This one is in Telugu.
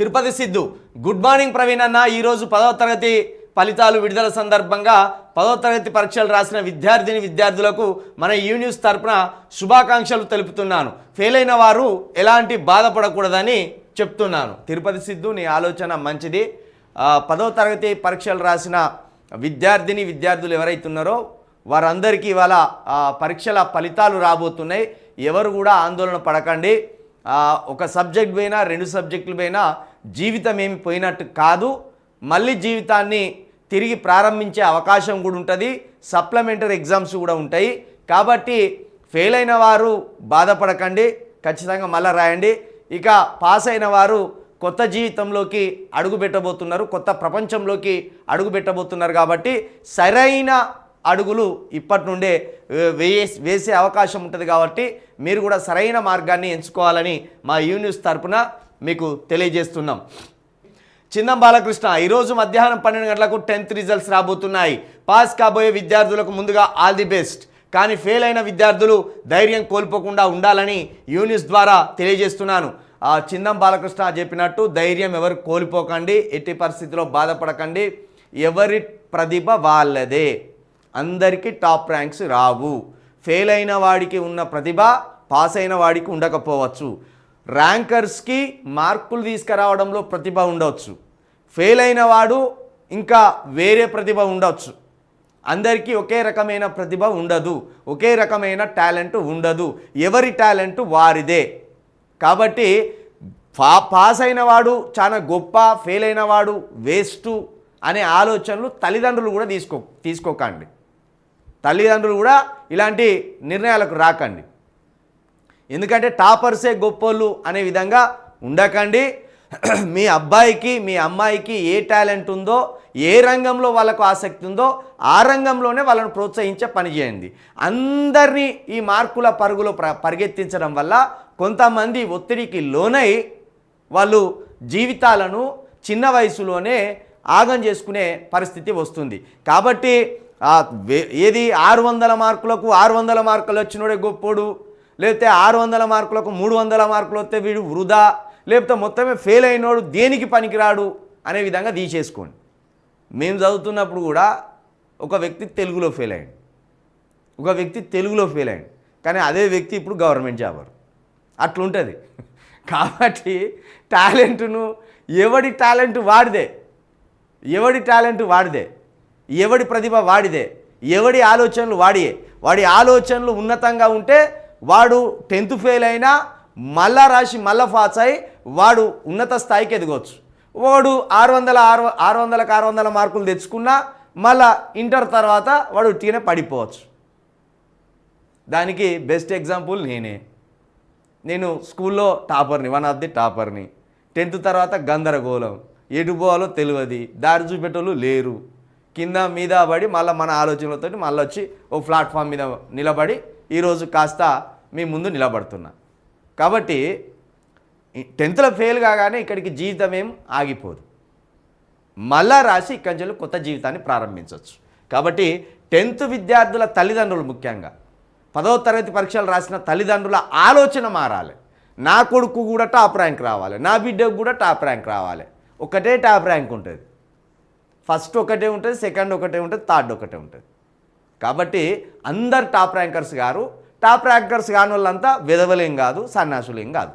తిరుపతి సిద్ధు. గుడ్ మార్నింగ్ ప్రవీణ్ అన్న. ఈరోజు పదవ తరగతి ఫలితాలు విడుదల సందర్భంగా పదవ తరగతి పరీక్షలు రాసిన విద్యార్థిని విద్యార్థులకు మన ఈ న్యూస్ తరపున శుభాకాంక్షలు తెలుపుతున్నాను. ఫెయిల్ అయిన వారు ఎలాంటి బాధపడకూడదని చెప్తున్నాను. తిరుపతి సిద్ధు నీ ఆలోచన మంచిది. పదో పదవ తరగతి పరీక్షలు రాసిన విద్యార్థిని విద్యార్థులు ఎవరైతున్నారో వారందరికీ ఇవాళ పరీక్షల ఫలితాలు రాబోతున్నాయి. ఎవరు కూడా ఆందోళన పడకండి. ఒక సబ్జెక్ట్ పోయినా రెండు సబ్జెక్టులు పోయినా జీవితం ఏమి పోయినట్టు కాదు మళ్ళీ జీవితాన్ని తిరిగి ప్రారంభించే అవకాశం కూడా ఉంటుంది సప్లిమెంటరీ ఎగ్జామ్స్ కూడా ఉంటాయి. కాబట్టి ఫెయిల్ అయిన వారు బాధపడకండి ఖచ్చితంగా మళ్ళీ రాయండి. ఇక పాస్ అయిన వారు కొత్త జీవితంలోకి అడుగు పెట్టబోతున్నారు కొత్త ప్రపంచంలోకి అడుగు పెట్టబోతున్నారు కాబట్టి సరైన అడుగులు ఇప్పటి నుండే వే- వేసే వేసే అవకాశం ఉంటుంది కాబట్టి మీరు కూడా సరైన మార్గాన్ని ఎంచుకోవాలని మా యూనివర్స్ తరపున మీకు తెలియజేస్తున్నాం. చిన్నం బాలకృష్ణ ఈరోజు మధ్యాహ్నం పన్నెండు గంటలకు టెన్త్ రిజల్ట్స్ రాబోతున్నాయి. పాస్ కాబోయే విద్యార్థులకు ముందుగా ఆల్ ది బెస్ట్. కానీ ఫెయిల్ అయిన విద్యార్థులు ధైర్యం కోల్పోకుండా ఉండాలని యూనిస్ ద్వారా తెలియజేస్తున్నాను. ఆ చిందం బాలకృష్ణ చెప్పినట్టు ధైర్యం ఎవరు కోల్పోకండి ఎట్టి పరిస్థితిలో బాధపడకండి. ఎవరి ప్రతిభ వాళ్ళదే. అందరికీ టాప్ ర్యాంక్స్ రావు. ఫెయిల్ అయిన వాడికి ఉన్న ప్రతిభ పాస్ అయిన వాడికి ఉండకపోవచ్చు. ర్యాంకర్స్కి మార్కులు తీసుకురావడంలో ప్రతిభ ఉండవచ్చు ఫెయిల్ అయిన వాడు ఇంకా వేరే ప్రతిభ ఉండవచ్చు అందరికీ ఒకే రకమైన ప్రతిభ ఉండదు. ఒకే రకమైన టాలెంట్ ఉండదు. ఎవరి టాలెంట్ వారిదే. కాబట్టి పా పాస్ అయినవాడు చాలా గొప్ప ఫెయిల్ అయినవాడు వేస్టు వేస్ట్ అనే ఆలోచనలు తల్లిదండ్రులు కూడా తీసుకో తీసుకోకండి. తల్లిదండ్రులు కూడా ఇలాంటి నిర్ణయాలకు రాకండి. ఎందుకంటే టాపర్సే గొప్పోళ్ళు అనే విధంగా ఉండకండి. మీ అబ్బాయికి మీ అమ్మాయికి ఏ టాలెంట్ ఉందో ఏ రంగంలో వాళ్ళకు ఆసక్తి ఉందో ఆ రంగంలోనే వాళ్ళను ప్రోత్సహించే పని చేయండి. అందరినీ ఈ మార్కుల పరుగులో ప్ర పరిగెత్తించడం వల్ల కొంతమంది ఒత్తిడికి లోనై వాళ్ళు జీవితాలను చిన్న వయసులోనే ఆగం చేసుకునే పరిస్థితి వస్తుంది. కాబట్టి ఏది ఆరు వందల మార్కులకు ఆరు వందల మార్కులు వచ్చినోడే గొప్పోడు. లేకపోతే ఆరు వందల మార్కులకు మూడు వందల మార్కులు వస్తే వీడు వృధా లేకపోతే మొత్తమే ఫెయిల్ అయినోడు దేనికి పనికిరాడు అనే విధంగా తీసేసుకోండి. మేము చదువుతున్నప్పుడు కూడా ఒక వ్యక్తి తెలుగులో ఫెయిల్ అయ్యాడు. ఒక వ్యక్తి తెలుగులో ఫెయిల్ అయ్యాడు. కానీ అదే వ్యక్తి ఇప్పుడు గవర్నమెంట్ జాబర్ అట్లుంటుంది. కాబట్టి టాలెంట్ను ఎవడి టాలెంట్ వాడిదే? ఎవడి టాలెంట్ వాడిదే? ఎవడి ప్రతిభ వాడిదే? ఎవడి ఆలోచనలు వాడియే? వాడి ఆలోచనలు ఉన్నతంగా ఉంటే వాడు టెన్త్ ఫెయిల్ అయినా మళ్ళా రాసి మళ్ళా పాస్ అయి వాడు ఉన్నత స్థాయికి ఎదగవచ్చు. వాడు ఆరు వందల ఆరు ఆరు వందలకు ఆరు వందల మార్కులు తెచ్చుకున్నా మళ్ళా ఇంటర్ తర్వాత వాడు ఉట్టిగానే పడిపోవచ్చు. దానికి బెస్ట్ ఎగ్జాంపుల్ నేనే. నేను స్కూల్లో టాపర్ని వన్ ఆఫ్ ది టాపర్ని. టెన్త్ తర్వాత గందరగోళం. ఎటు పోవాలో తెలియదు దారి చూపెట్టోళ్ళు లేరు. కింద మీద పడి మళ్ళీ మన ఆలోచనలతో మళ్ళీ వచ్చి ఓ ప్లాట్ఫామ్ మీద నిలబడి ఈరోజు కాస్త మీ ముందు నిలబడుతున్నా. కాబట్టి టెన్త్లో ఫెయిల్ కాగానే ఇక్కడికి జీవితం ఏం ఆగిపోదు. మళ్ళా రాసి ఇక్కడి నుంచి కొత్త జీవితాన్ని ప్రారంభించవచ్చు కాబట్టి టెన్త్ విద్యార్థుల తల్లిదండ్రులు ముఖ్యంగా పదవ తరగతి పరీక్షలు రాసిన తల్లిదండ్రుల ఆలోచన మారాలి. నా కొడుకు కూడా టాప్ ర్యాంక్ రావాలి. నా బిడ్డకు కూడా టాప్ ర్యాంక్ రావాలి. ఒకటే టాప్ ర్యాంక్ ఉంటుంది. ఫస్ట్ ఒకటే ఉంటుంది సెకండ్ ఒకటే ఉంటుంది థర్డ్ ఒకటే ఉంటుంది. కాబట్టి అందరు టాప్ ర్యాంకర్స్ గారు. టాప్ ర్యాంకర్స్ కాని వాళ్ళంతా విధవలేం కాదు సన్యాసులేం కాదు.